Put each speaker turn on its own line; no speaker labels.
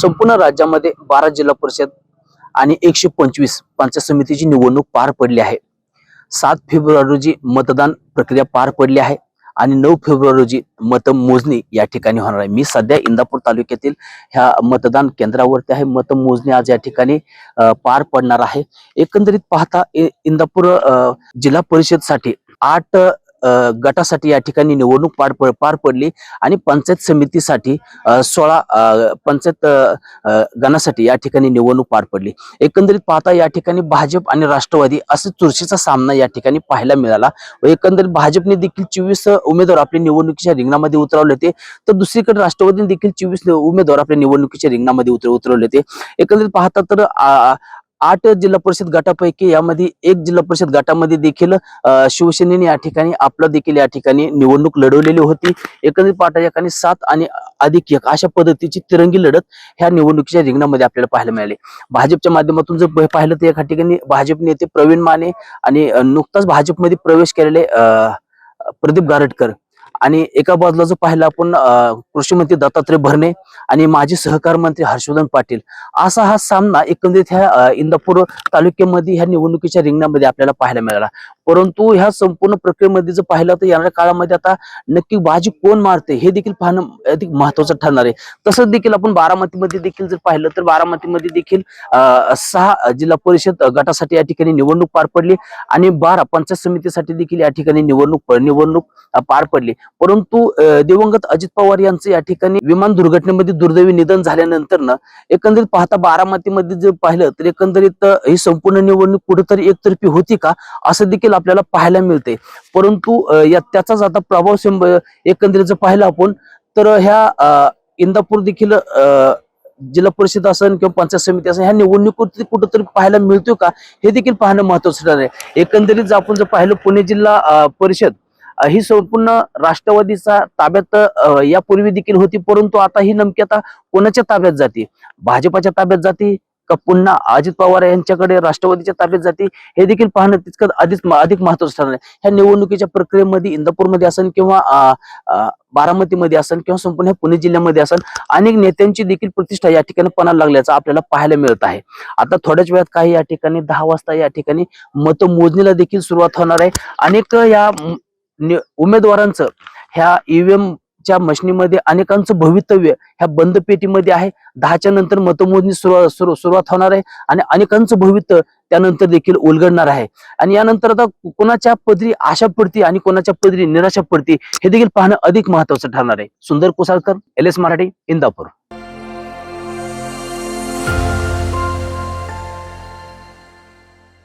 संपूर्ण राज्यामध्ये बारा जिल्हा परिषद आणि एकशे पंचवीस पंचायत समितीची निवडणूक पार पडली आहे. सात फेब्रुवारी रोजी मतदान प्रक्रिया पार पडली आहे आणि नऊ फेब्रुवारी रोजी मतमोजणी या ठिकाणी होणार आहे. मी सध्या इंदापूर तालुक्यातील ह्या मतदान केंद्रावरती आहे. मतमोजणी आज या ठिकाणी पार पडणार आहे. एकंदरीत पाहता इ- इंदापूर जिल्हा परिषदसाठी आठ गटासाठी या ठिकाणी निवडणूक पार पार पडली आणि पंचायत समितीसाठी सोळा पंचायत गणासाठी या ठिकाणी निवडणूक पार पडली. एकंदरीत पाहता या ठिकाणी भाजप आणि राष्ट्रवादी असं चुरशीचा सामना या ठिकाणी पाहायला मिळाला व एकंदरीत भाजपने देखील चोवीस उमेदवार आपल्या निवडणुकीच्या रिंगणामध्ये उतरवले होते. तर दुसरीकडे राष्ट्रवादीने देखील चोवीस उमेदवार आपल्या निवडणुकीच्या रिंगणामध्ये उतर उतरवले होते. एकंदरीत पाहता तर आठ जिल्हा परिषद गटापैकी यामध्ये एक जिल्हा परिषद गटामध्ये देखील शिवसेनेने या ठिकाणी आपलं देखील या ठिकाणी निवडणूक लढवलेली होती. एकंदरीत पाहता या सात आणि अधिक एक अशा पद्धतीची तिरंगी लढत ह्या निवडणुकीच्या रिंगणामध्ये आपल्याला पाहायला मिळाली. भाजपच्या माध्यमातून जर पाहिलं तर या ठिकाणी भाजप नेते प्रवीण माने आणि नुकताच भाजपमध्ये प्रवेश केलेले प्रदीप गारटकर. आणि एका बाजूला जर पाहिलं आपण कृषी मंत्री दत्तात्रय भरणे आणि माजी सहकार मंत्री हर्षवर्धन पाटील असा हा सामना एकंदरीत ह्या इंदापूर तालुक्यामध्ये ह्या निवडणुकीच्या रिंगणामध्ये आपल्याला पाहायला मिळाला. परंतु ह्या संपूर्ण प्रक्रियेमध्ये जर पाहिलं तर येणाऱ्या काळामध्ये आता नक्की बाजी कोण मारते हे देखील पाहणं अधिक महत्वाचं ठरणार आहे. तसंच देखील आपण बारामतीमध्ये देखील जर पाहिलं तर बारामतीमध्ये देखील सहा जिल्हा परिषद गटासाठी या ठिकाणी निवडणूक पार पडली आणि बारा पंचायत समितीसाठी देखील या ठिकाणी निवडणूक निवडणूक पार पडली. परंतु दिवंगत अजित पवार यांचं या ठिकाणी विमान दुर्घटनेमध्ये दुर्दैवी निधन झाल्यानंतर ना एकंदरीत पाहता बारामतीमध्ये जर पाहिलं तर एकंदरीत ही संपूर्ण निवडणूक कुठेतरी एकतर्फी होती का? असं देखील आपल्याला पाहायला मिळते. परंतु या त्याचाच आता प्रभाव संब- एकंदरीत जर पाहिलं आपण तर ह्या इंदापूर देखील जिल्हा परिषद असेल किंवा पंचायत समिती असेल ह्या निवडणुकीत कुठंतरी पाहायला मिळतो का? हे देखील पाहणं महत्वाचं ठरणार आहे. एकंदरीत जर आपण जर पाहिलं पुणे जिल्हा परिषद ही संपूर्ण राष्ट्रवादीचा ताब्यात यापूर्वी देखील होती परंतु आता ही नमकी आता कोणाच्या ताब्यात जाते? भाजपाच्या ताब्यात जाते का पुन्हा अजित पवार यांच्याकडे राष्ट्रवादीच्या ताब्यात जाते हे देखील पाहणं तितकं अधिक अधिक महत्वाचं ठरणार आहे. ह्या निवडणुकीच्या प्रक्रियेमध्ये इंदापूरमध्ये असेल किंवा बारामतीमध्ये असेल किंवा संपूर्ण पुणे जिल्ह्यामध्ये असेल अनेक नेत्यांची देखील प्रतिष्ठा या ठिकाणी पणाला लागल्याचं आपल्याला पाहायला मिळत आहे. आता थोड्याच वेळात काही या ठिकाणी दहा वाजता या ठिकाणी मतमोजणीला देखील सुरुवात होणार आहे. अनेक या नि- उमेदवारांचं ह्या ईव्हीएम च्या मशिनीमध्ये अनेकांचं भवितव्य ह्या बंद पेटीमध्ये आहे. दहाच्या नंतर मतमोजणी सुरुवात सुरु- सुरुवात होणार आहे आणि अनेकांचं भवितव्य त्यानंतर देखील उलगडणार आहे. आणि यानंतर आता कोणाच्या पदरी आशा पडती आणि कोणाच्या पदरी निराशा पडती हे देखील पाहणं अधिक महत्वाचं ठरणार आहे. Sundar Kosalkar L S Marathi Indapur.